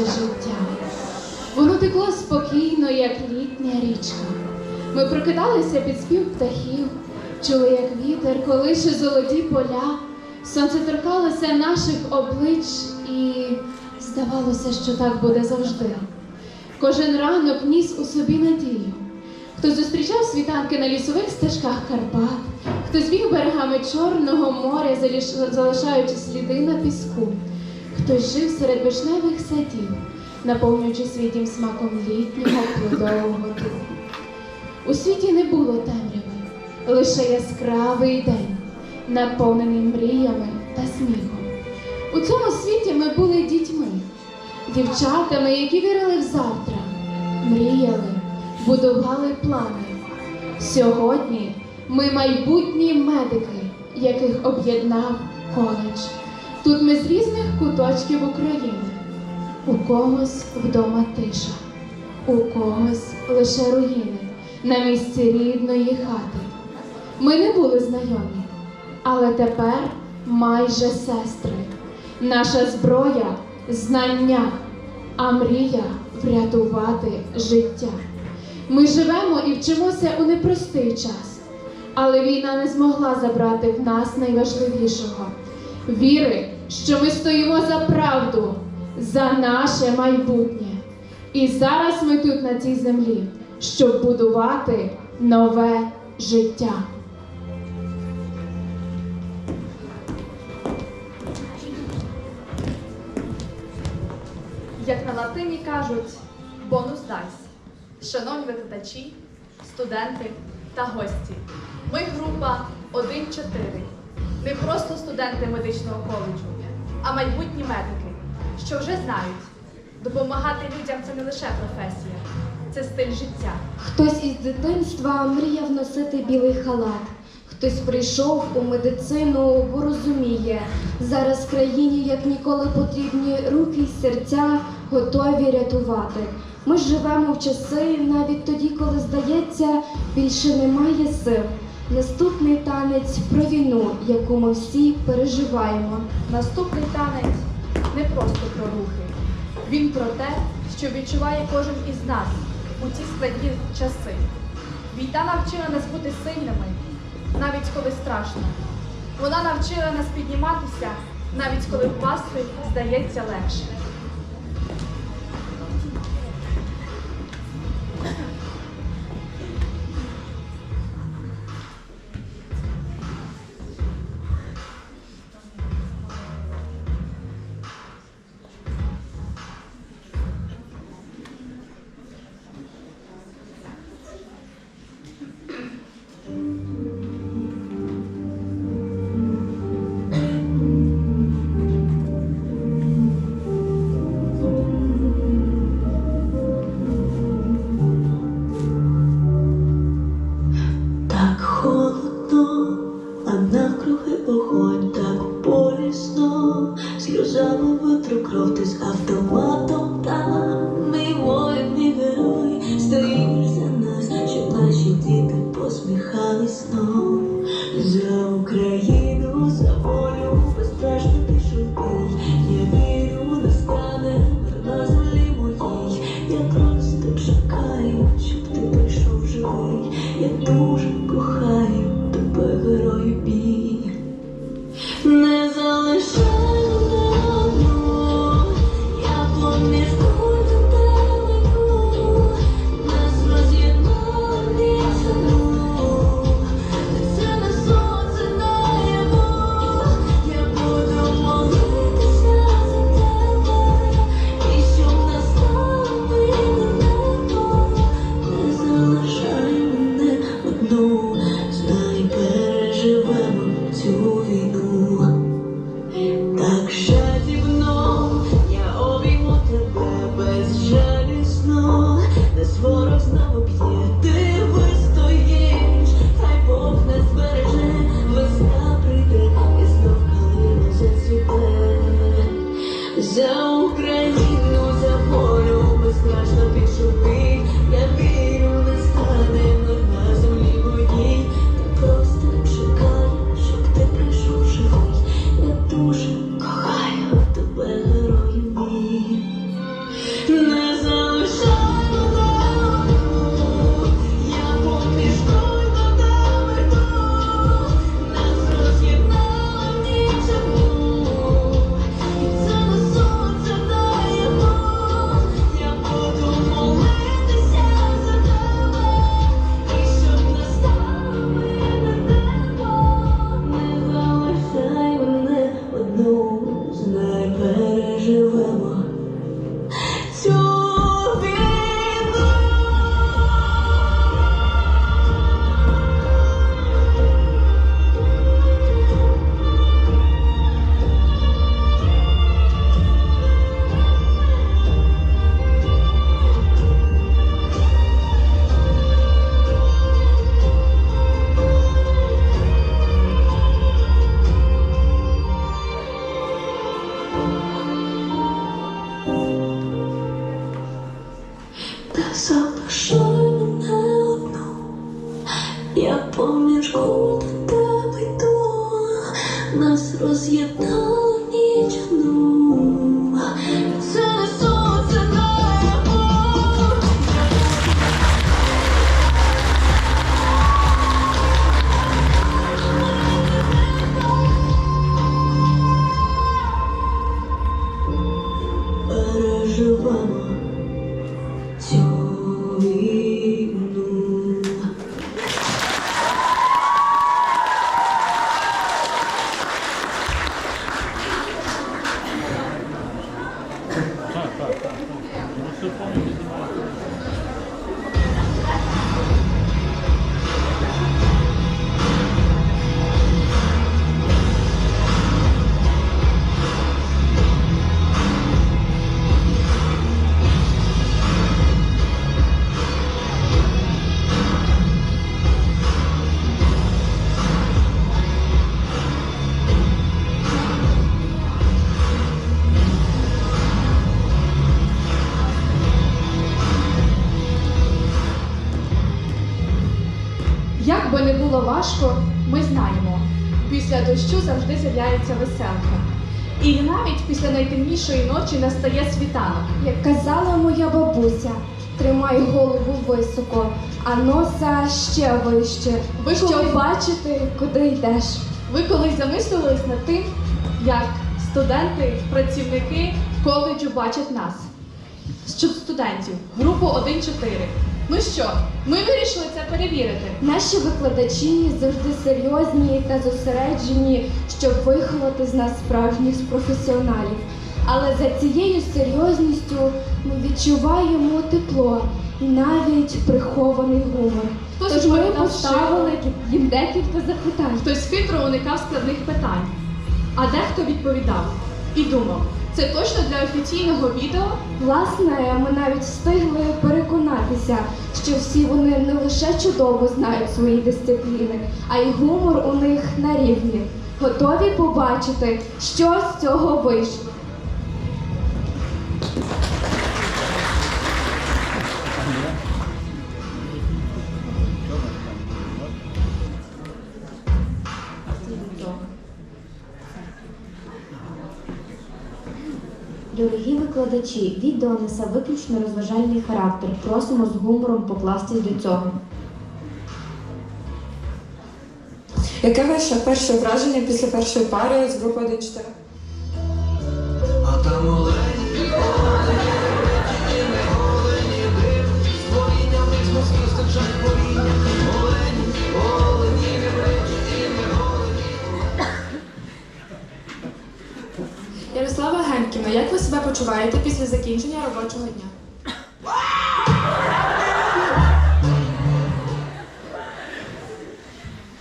наше життя. Воно текло спокійно, як літня річка. Ми прокидалися під спів птахів, чули, як вітер колише золоті поля, сонце торкалося наших облич, і здавалося, що так буде завжди. Кожен ранок ніс у собі надію. Хто зустрічав світанки на лісових стежках Карпат, хто збіг берегами Чорного моря, залишаючи сліди на піску, хтось жив серед вишневих садів, наповнюючи свій дім смаком літнього плодового духу. У світі не було темряви, лише яскравий день, наповнений мріями та сміхом. У цьому світі ми були дітьми, дівчатами, які вірили в завтра, мріяли, будували плани. Сьогодні ми майбутні медики, яких об'єднав коледж. Тут ми з різних куточків України. У когось вдома тиша, у когось лише руїни на місці рідної хати. Ми не були знайомі, але тепер майже сестри. Наша зброя знання, а мрія врятувати життя. Ми живемо і вчимося у непростий час, але війна не змогла забрати в нас найважливішого віри, що ми стоїмо за правду, за наше майбутнє. І зараз ми тут на цій землі, щоб будувати нове життя. Як на латині кажуть, бонус дайс. Шановні викладачі, студенти та гості. Ми група 1-4. Не просто студенти медичного коледжу, а майбутні медики, що вже знають, допомагати людям це не лише професія, це стиль життя. Хтось із дитинства мріяв носити білий халат. Хтось прийшов у медицину, бо розуміє, зараз в країні як ніколи потрібні руки й серця, готові рятувати. Ми живемо в часи навіть тоді, коли здається, більше немає сил. Наступний танець про війну, яку ми всі переживаємо. Наступний танець не просто про рухи. Він про те, що відчуває кожен із нас у ці складні часи. Війна навчила нас бути сильними, навіть коли страшно. Вона навчила нас підніматися, навіть коли впасти здається легше. За Україну, не було важко, ми знаємо, після дощу завжди з'являється веселка. І навіть після найтемнішої ночі настає світанок. Як казала моя бабуся, тримай голову високо, а носа ще вище. Ви що? Щоб бачити, куди йдеш. Ви колись замислювались над тим, як студенти, працівники коледжу бачать нас? Щоб студентів, групу 1-4. Ну що, ми вирішили це перевірити. Наші викладачі завжди серйозні та зосереджені, щоб виховати з нас справжніх професіоналів. Але за цією серйозністю ми відчуваємо тепло і навіть прихований гумор. Хтось Тож ми поставили їм декілька запитань. Хтось хитро уникав складних питань, а дехто відповідав і думав, це точно для офіційного відео? Власне, ми навіть встигли переконатися, що всі вони не лише чудово знають свої дисципліни, а й гумор у них на рівні. Готові побачити, що з цього вийшло. Дорогі викладачі, відео несе виключно розважальний характер. Просимо з гумором покластись до цього. Яке ваше перше враження після першої пари з групи 1-4? Ярослава як ви себе почуваєте після закінчення робочого дня?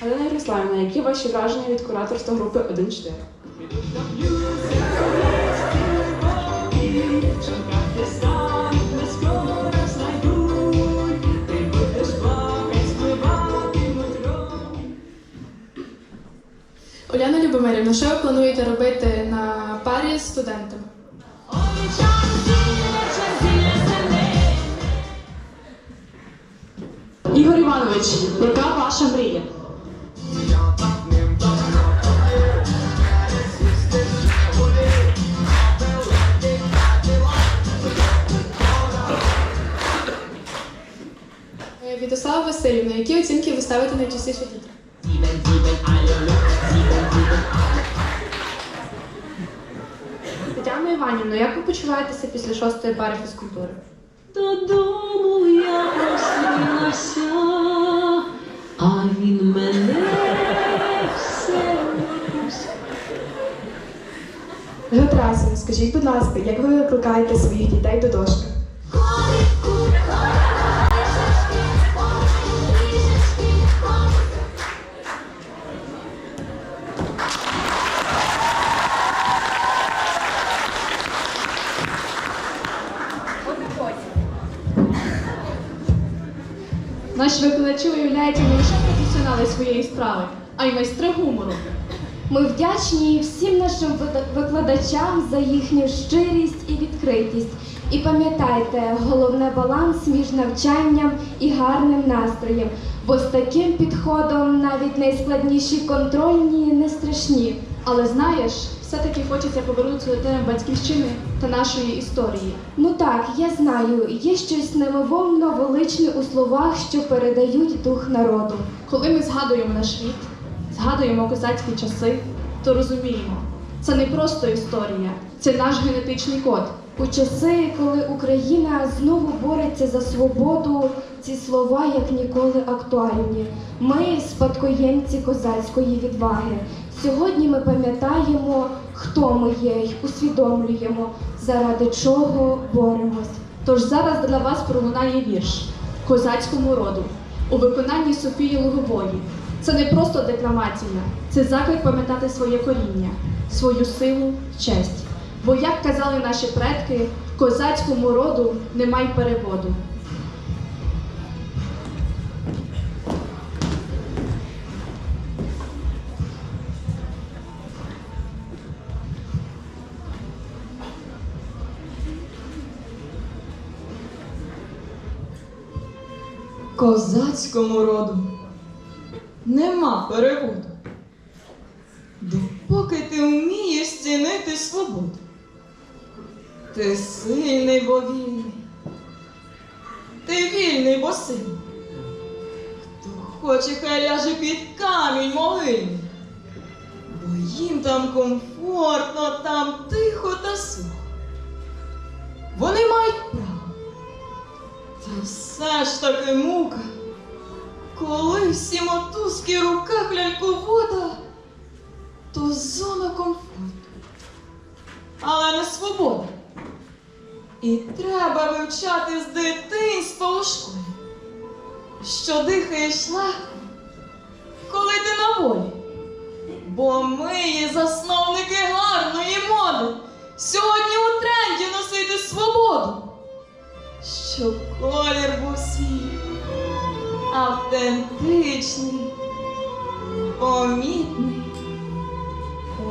Галина Ярославівна, які ваші враження від кураторства групи 1-4? Уляна Любомирівна, що ви плануєте робити на парі з студентами? Іванович, яка ваша мрія? Е, Вітослава Васильівна, які оцінки ви ставите найчастіше дітям? Тетяна Іванівна, як ви почуваєтеся після шостої пари фізкультури? Додому я просилася, а він мене все пустив. Скажіть, будь ласка, як ви викликаєте своїх дітей до дошки? Наші викладачі виявляються не лише професіонали своєї справи, а й майстри гумору. Ми вдячні всім нашим викладачам за їхню щирість і відкритість І пам'ятайте, головне баланс між навчанням і гарним настроєм, бо з таким підходом навіть найскладніші контрольні не страшні. Але знаєш, все-таки хочеться повернутися до теми батьківщини та нашої історії. Ну так, я знаю, є щось немовомно величне у словах, що передають дух народу. Коли ми згадуємо наш рід, згадуємо козацькі часи, то розуміємо, це не просто історія, це наш генетичний код. У часи, коли Україна знову бореться за свободу, ці слова як ніколи актуальні. Ми спадкоємці козацької відваги. Сьогодні ми пам'ятаємо, хто ми є, й усвідомлюємо, заради чого боремось. Тож зараз для вас пролунає вірш козацькому роду у виконанні Софії Лугової. Це не просто декламація, це заклик пам'ятати своє коріння, свою силу, честь. Бо, як казали наші предки, козацькому роду немає переводу. Козацькому роду нема переводу. Допоки ти вмієш цінити свободу. Ти сильний, бо вільний. Ти вільний, бо сильний. Хто хоче, хай ляже під камінь могильний. Бо їм там комфортно, там тихо та сухо. Вони мають право. Та все ж таки мука, коли всі мотузки в руках ляльковода, то зона комфорту, але не свобода. І треба вивчати з дитинства у школі, що дихаєш легко, коли ти на волі. Бо ми є засновники гарної моди. Сьогодні у тренді носити свободу щоб колір був свій, автентичний, помітний.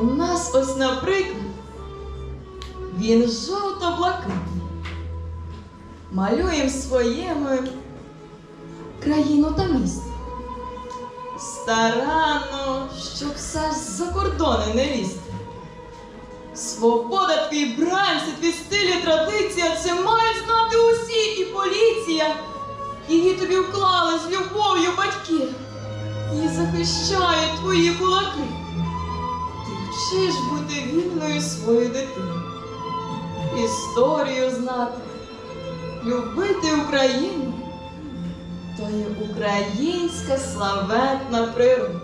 У нас ось, наприклад, він жовто-блакитний. Малюєм своєму країну та місто. Старанно, щоб все за кордони не лізти. Свобода твій брань, це твій стиль і традиція, це і поліція. Її тобі вклали з любов'ю батьки. І захищають твої кулаки. Ти вчиш бути вільною свою дитину, історію знати, любити Україну. То є українська славетна природа,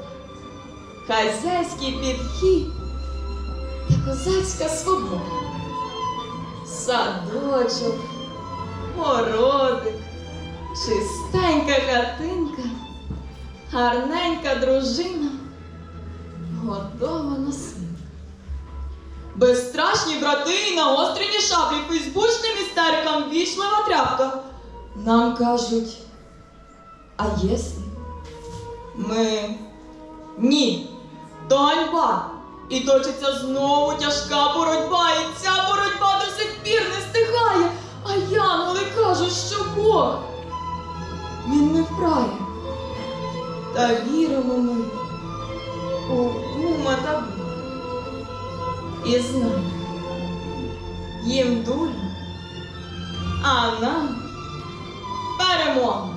хазяйський підхід та козацька свобода. Садочок, городик, чистенька хатинка, гарненька дружина, готова носинка. Безстрашні брати і наострені шаблі фейсбучним істерикам вічлива тряпка. Нам кажуть, а єси? Ми ні, то ганьба. І точиться знову тяжка боротьба, і ця боротьба до сих пір не стихає. Янголи кажуть, що Бог він не вправі. Та віримо ми у кума та. І знаємо, їм дуля, а нам перемога.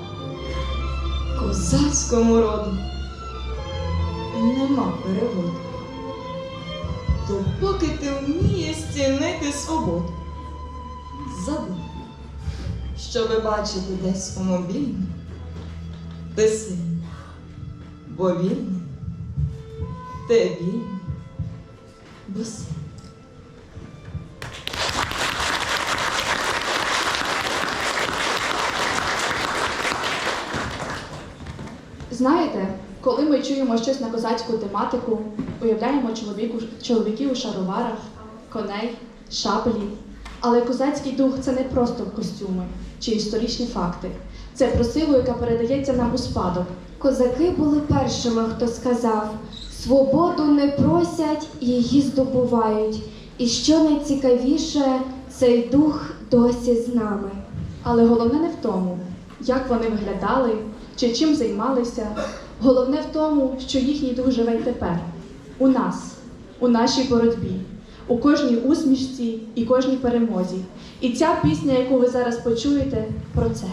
Козацькому роду нема переводу. Допоки ти вмієш цінити свободу, забудь, щоби бачити десь у мобільні, ти сильний, бо вільний, ти вільний, бо сильний. Знаєте, коли ми чуємо щось на козацьку тематику, уявляємо чоловіків у шароварах, коней, шаблі. Але козацький дух це не просто костюми чи історичні факти. Це про силу, яка передається нам у спадок. Козаки були першими, хто сказав: свободу не просять, її здобувають. І що найцікавіше, цей дух досі з нами. Але головне не в тому, як вони виглядали чи чим займалися. Головне в тому, що їхній дух живе й тепер, у нас, у нашій боротьбі, у кожній усмішці і кожній перемозі. І ця пісня, яку ви зараз почуєте, про це.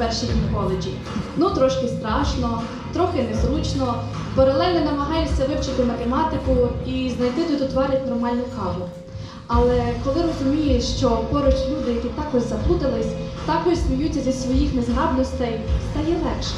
Перші дні коледжі? Ну, трошки страшно, трохи незручно. Паралельно намагаюся вивчити математику і знайти тут тварі нормальну каву. Але коли розумієш, що поруч люди, які також заплутались, також сміються зі своїх незграбностей, стає легше.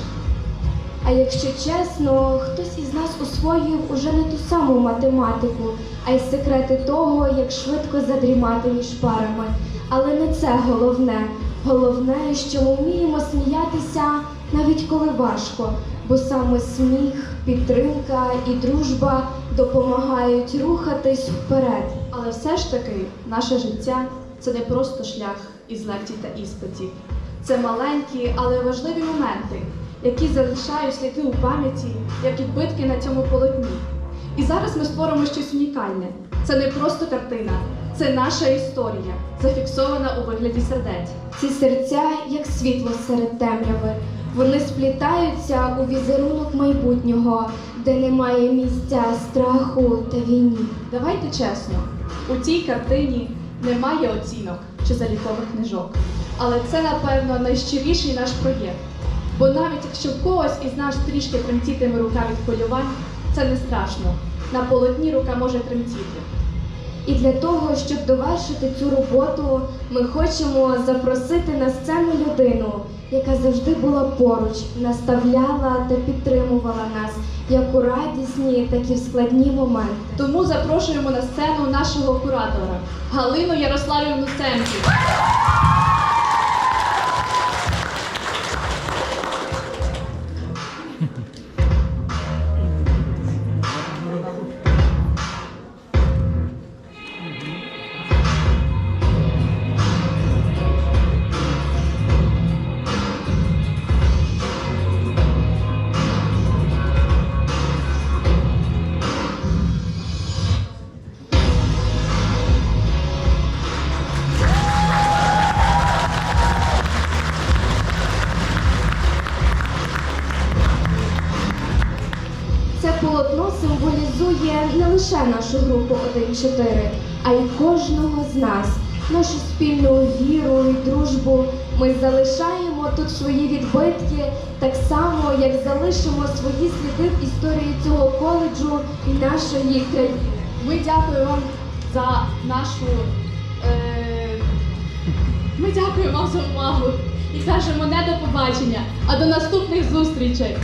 А якщо чесно, хтось із нас усвоїв уже не ту саму математику, а й секрети того, як швидко задрімати між парами. Але не це головне. Головне, що вміємо сміятися навіть коли важко, бо саме сміх, підтримка і дружба допомагають рухатись вперед. Але все ж таки наше життя це не просто шлях із лекцій та іспитів. Це маленькі, але важливі моменти, які залишають сліди у пам'яті, як відбитки на цьому полотні. І зараз ми створимо щось унікальне. Це не просто картина, це наша історія, зафіксована у вигляді сердець. Ці серця, як світло серед темряви, вони сплітаються у візерунок майбутнього, де немає місця страху та війні. Давайте чесно, у цій картині немає оцінок чи залікових книжок. Але це, напевно, найщиріший наш проєкт. Бо навіть якщо в когось із нас трішки тремтітиме рука від полювань, це не страшно. На полотні рука може тремтіти. І для того, щоб довершити цю роботу, ми хочемо запросити на сцену людину, яка завжди була поруч, наставляла та підтримувала нас як у радісні, так і в складні моменти. Тому запрошуємо на сцену нашого куратора Галину Ярославівну Семчик. Нашу групу 1-4, а й кожного з нас, нашу спільну віру і дружбу. Ми залишаємо тут свої відбитки, так само, як залишимо свої сліди в історії цього коледжу і нашої країни. Ми дякуємо вам за нашу. Е... Ми дякуємо вам за увагу і кажемо не до побачення, а до наступних зустрічей.